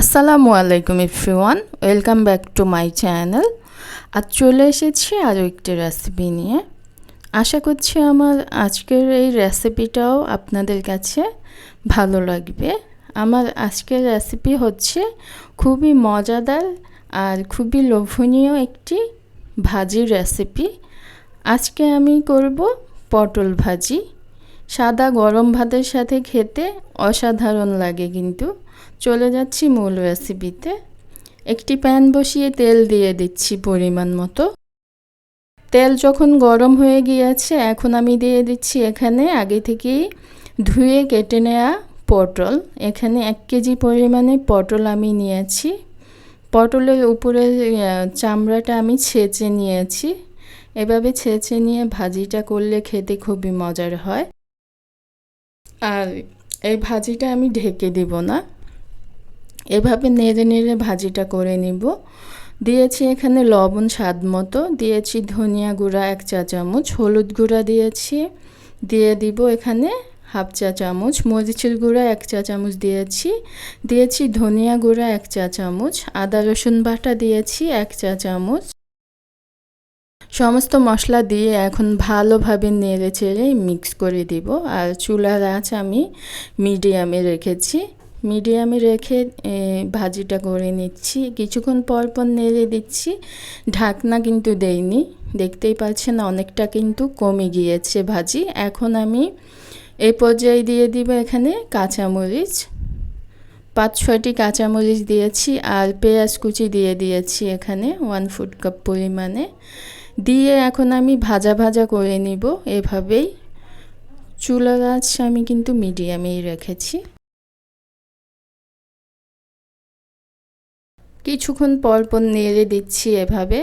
আসসালামু আলাইকুম everyone, welcome back to my channel. আর চলে এসেছি আরও একটি রেসিপি নিয়ে। আশা করছি আমার আজকের এই রেসিপিটাও আপনাদের কাছে ভালো লাগবে। আমার আজকের রেসিপি হচ্ছে খুবই মজাদার আর খুবই লোভনীয় একটি ভাজির রেসিপি। আজকে আমি করব পটল ভাজি। সাদা গরম ভাতের সাথে খেতে অসাধারণ লাগে কিন্তু। চলে যাচ্ছি মূল রেসিপিতে একটি প্যান বসিয়ে তেল দিয়ে দিচ্ছি পরিমাণ মতো। তেল যখন গরম হয়ে গিয়েছে, এখন আমি দিয়ে দিচ্ছি এখানে আগে থেকেই ধুয়ে কেটে নেওয়া পটল। এখানে এক কেজি পরিমাণে পটল আমি নিয়েছি। পটলের উপরের চামড়াটা আমি ছেঁচে নিয়েছি। এভাবে ছেঁচে নিয়ে ভাজিটা করলে খেতে খুবই মজার হয়। আর এই ভাজিটা আমি ঢেকে দিব না। এভাবে নেড়ে নেড়ে ভাজিটা করে নিব। দিয়েছি এখানে লবণ স্বাদ মতো। দিয়েছি ধনিয়া গুঁড়া এক চা চামচ, হলুদ গুঁড়া দিয়েছি। দিয়ে দিব এখানে হাফ চা চামচ, মরিচের গুঁড়া এক চা চামচ দিয়েছি। দিয়েছি ধনিয়া গুঁড়া এক চা চামচ, আদা রসুন বাটা দিয়েছি এক চা চামচ। সমস্ত মশলা দিয়ে এখন ভালোভাবে নেড়ে চেড়ে মিক্স করে দিব। আর চুলার আঁচ আমি মিডিয়ামে রেখেছি। মিডিয়ামে রেখে ভাজিটা করে নিচ্ছি। কিছুক্ষণ পর পর নেড়ে দিচ্ছি। ঢাকনা কিন্তু দেইনি। দেখতেই পাচ্ছেন অনেকটা কিন্তু কমে গিয়েছে ভাজি। এখন আমি এই পর্যায়ে দিয়ে দিব এখানে কাঁচামরিচ। পাঁচ ছয়টি কাঁচামরিচ দিয়েছি আর পেঁয়াজ কুচি দিয়ে দিয়েছি এখানে ওয়ান ফুড কাপ পরিমাণে। দিয়ে এখন আমি ভাজা ভাজা করে নিব এভাবেই। চুলা গাছ আমি কিন্তু মিডিয়ামেই রেখেছি। কিছুক্ষণ পর পর নেড়ে দিচ্ছি এভাবে।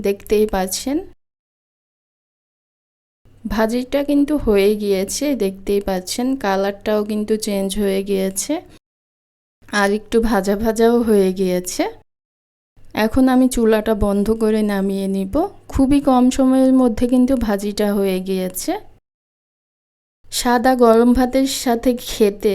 দেখতেই পাচ্ছেন? ভাজিটা কিন্তু হয়ে গিয়েছে, দেখতেই পাচ্ছেন? কালারটাও কিন্তু চেঞ্জ হয়ে গিয়েছে। আর একটু ভাজা ভাজাও হয়ে গিয়েছে। এখন আমি চুলাটা বন্ধ করে নামিয়ে নিব। খুবই কম সময়ের মধ্যে কিন্তু ভাজিটা হয়ে গিয়েছে। সাদা গরম ভাতের সাথে খেতে